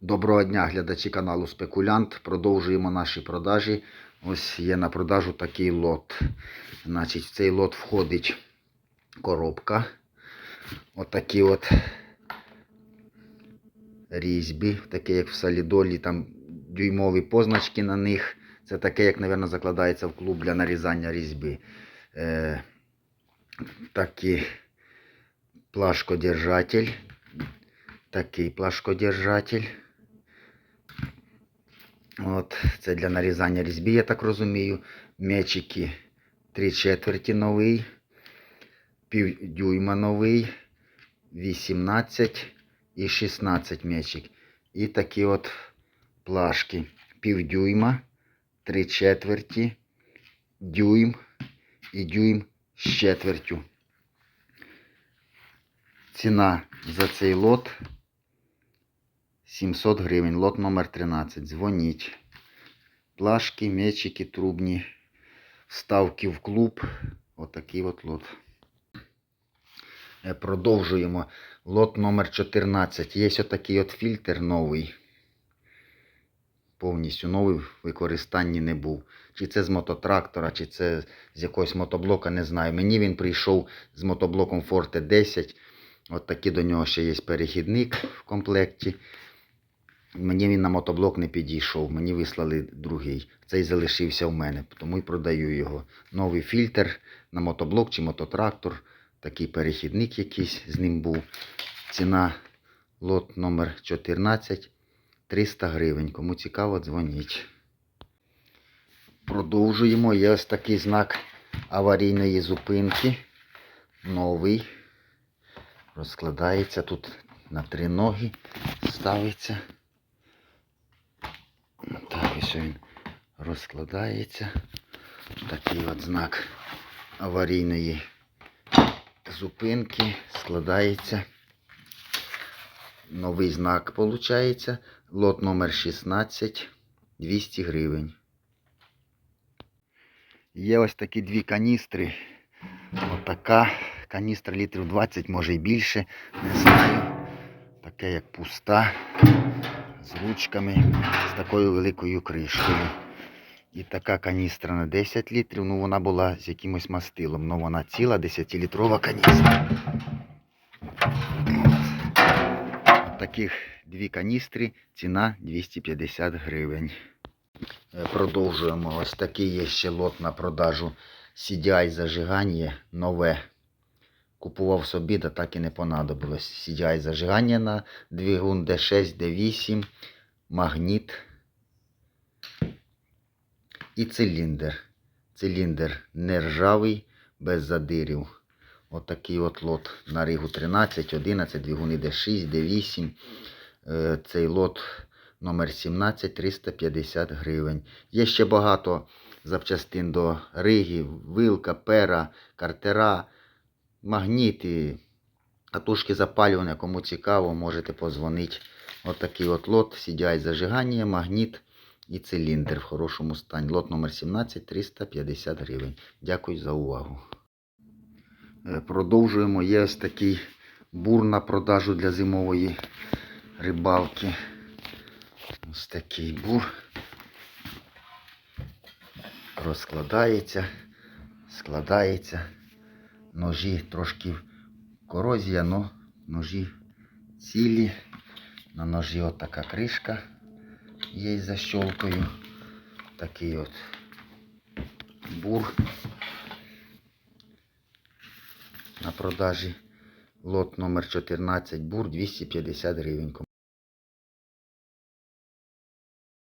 Доброго дня, глядачі каналу Спекулянт. Продовжуємо наші продажі. Ось є на продажу такий лот. Значить, в цей лот входить коробка. Отакі от різьби, таке як в солідолі, там дюймові позначки на них. Це таке, як, мабуть, закладається в клуб для нарізання різьби. Е, такий плашкодержатель. Такий плашкодержатель. От, це для нарізання різьби, я так розумію. Мечики 3 четверті новий, півдюйма новий, 18 і 16 мечик. І такі от плашки. Півдюйма, 3 четверті, дюйм і дюйм з четвертю. Ціна за цей лот 700 гривень. Лот номер 13. Дзвоніть. Плашки, мечики, трубні, вставки в клуб. Отакий от лот. Е, Продовжуємо. Лот номер 14. Є отакий от фільтр новий. Повністю новий в використанні не був. Чи це з мототрактора, чи це з якогось мотоблока, не знаю. Мені він прийшов з мотоблоком Forte 10. От такий до нього ще є перехідник в комплекті. Мені він на мотоблок не підійшов, мені вислали другий. Цей залишився в мене, тому і продаю його. Новий фільтр на мотоблок чи мототрактор. Такий перехідник якийсь з ним був. Ціна лот номер 14 300 гривень. Кому цікаво, дзвоніть. Продовжуємо. Є ось такий знак аварійної зупинки. Новий. Розкладається тут на три ноги. Ставиться. Так, він розкладається. Такий от знак аварійної зупинки складається. Новий знак виходить. Лот номер 16 200 гривень. Є ось такі дві каністри. Отака каністра літрів 20, може і більше. Не знаю. Таке як пуста. З ручками, з такою великою кришкою. І така каністра на 10 літрів. Ну вона була з якимось мастилом. Ну вона ціла 10-літрова каністра. От таких дві каністри, ціна 250 гривень. Е, Продовжуємо. Ось такий є ще лот на продажу CDI зажигання нове. Купував собі, да так і не понадобилось. CDI зажигання на двигун D6, D8, магніт і циліндр. Циліндр нержавий, без задирів. Отакий от лот на Ригу 13, 11, двигуни D6, D8. Е, Цей лот номер 17 350 гривень. Є ще багато запчастин до Риги, вилка, пера, картера, магніти, катушки запалювання. Кому цікаво, можете позвонити. Отакий от лот, CDI зажигання, магніт і циліндр в хорошому стані. Лот номер 17 350 гривень. Дякую за увагу. Е, Продовжуємо. Є ось такий бур на продажу для зимової рибалки. Ось такий бур. Розкладається, складається. Ножі трошки корозія, але ножі цілі. На ножі от така кришка є з защолкою. Такий от бур на продажі. Лот номер 14 бур 250 гривень.